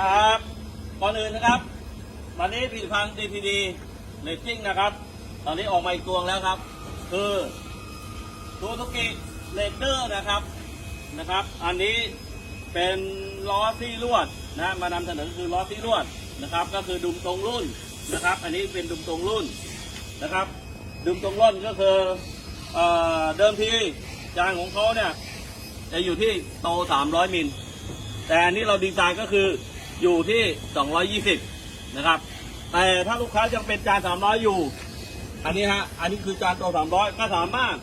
ครับ ก่อนอื่นนะครับ ตอนนี้ผลิตภัณฑ์ DPD เลสซิ่งนะครับ ตอนนี้ออกมาอีกตัวแล้วครับ คือตัวทุกิเลเดอร์นะครับนะครับ อันนี้เป็นล้อที่ลวดนะมานำเสนอคือล้อที่ลวดนะครับ ก็คือดุมตรงรุ่นนะครับ อันนี้เป็นดุมตรงรุ่นนะครับ ดุมตรงรุ่นก็คือเอ่อเดิมทีจานของเขาเนี่ยจะอยู่ที่โต 300 มิล แต่อันนี้เราดีไซน์ก็คือ อยู่ที่ 220 นะครับ แต่ถ้าลูกค้ายังเป็นจาน 300 อยู่ อันนี้ฮะ อันนี้คือจานโต300 ก็สามารถ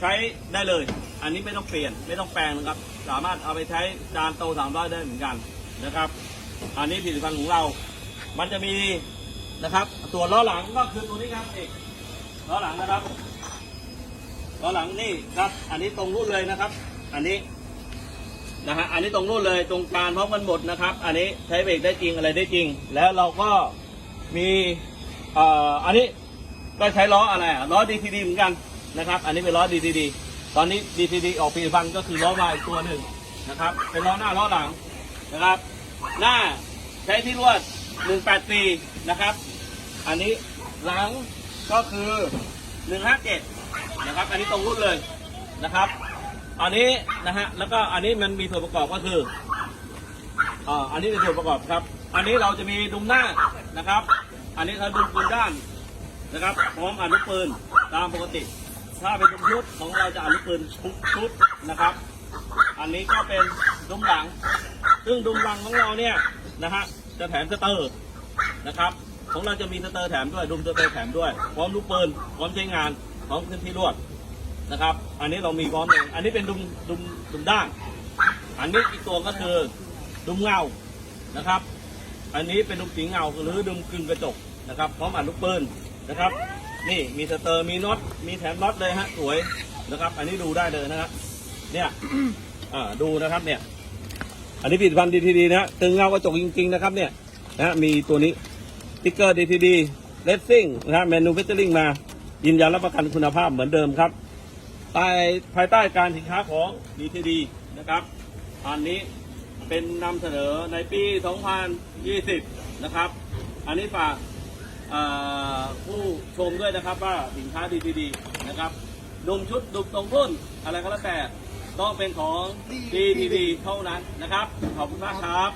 ใช้ได้เลย อันนี้ไม่ต้องเปลี่ยน ไม่ต้องแปลงนะครับ สามารถเอาไปใช้จานโต 300 ได้เหมือนกันนะครับ อันนี้ผลิตภัณฑ์ของเรา มันจะมีนะครับส่วนล้อหลังก็คือตัวนี้ครับเอกล้อหลังนะครับล้อหลังนี่ครับ อันนี้ตรงรุ่นเลยนะครับ อันนี้ นะฮะอันนี้ตรงนู้นเลยตรงกลารพร้อมกันหมดนะครับ อันนี้ใช้เบรกได้จริงอะไรได้จริง แล้วเราก็มีเอ่ออันนี้ก็ใช้ล้ออะไรอะล้อ DTD เหมือนกันนะครับ อันนี้เป็นล้อ DTD ตอนนี้ DTD ออกปีฟันก็คือล้อมาอีกตัวหนึ่งนะครับ เป็นล้อหน้าล้อหลังนะครับ หน้าใช้ที่รวด184นะครับ อันนี้หลังก็คือ 157นะครับ อันนี้ตรงรุ่นเลยนะครับ อันนี้นะฮะแล้วก็อันนี้มันมีส่วนประกอบก็คืออ่าอันนี้เป็นส่วนประกอบครับ อันนี้เราจะมีดุมหน้านะครับ อันนี้เราดุมปืนด้านนะครับพร้อมอนุปืนตามปกติ ถ้าเป็นดุมชุดของเราจะอนุปืนทุกชุดนะครับ อันนี้ก็เป็นดุมหลัง ซึ่งดุมหลังของเราเนี่ยนะฮะจะแถมสเตอร์นะครับ ของเราจะมีสเตอร์แถมด้วยดุมสเตอร์แถมด้วยพร้อมลูกปืนพร้อมใช้งานพร้อมขึ้นที่รวด นะครับ อันนี้เรามีพร้อมเลยอันนี้เป็นดุมดุมดุมด้านอันนี้อีกตัวก็คือดุมเงานะครับ อันนี้เป็นดุมสีเงาหรือดุมกึ่งกระจกนะครับ พร้อมอัดลูกปืนนะครับ นี่มีสเตอร์มีน็อตมีแถมน็อตเลยฮะสวยนะครับ อันนี้ดูได้เลยนะครับเนี่ยอ่าดูนะครับเนี่ย อันนี้ผลิตภัณฑ์ดีทีดีนะตึงเงากระจกจริง ๆ นะครับ เนี่ยนะมีตัวนี้ติ๊กเกอร์ดีทีดีเลสซิ่งนะฮะเมนูเฟเจอริงมายืนยันรับประกันคุณภาพเหมือนเดิมครับ ภายภายใต้การสินค้าของ DTD นะครับอันนี้เป็นนำเสนอในปี 2020 นะครับ อันนี้ฝากผู้ชมด้วยนะครับว่าสินค้า DTD นะครับดุมชุดดุมตรงรุ่นอะไรก็แล้วแต่ต้องเป็นของ DTD เท่านั้นนะครับ ขอบคุณมากครับ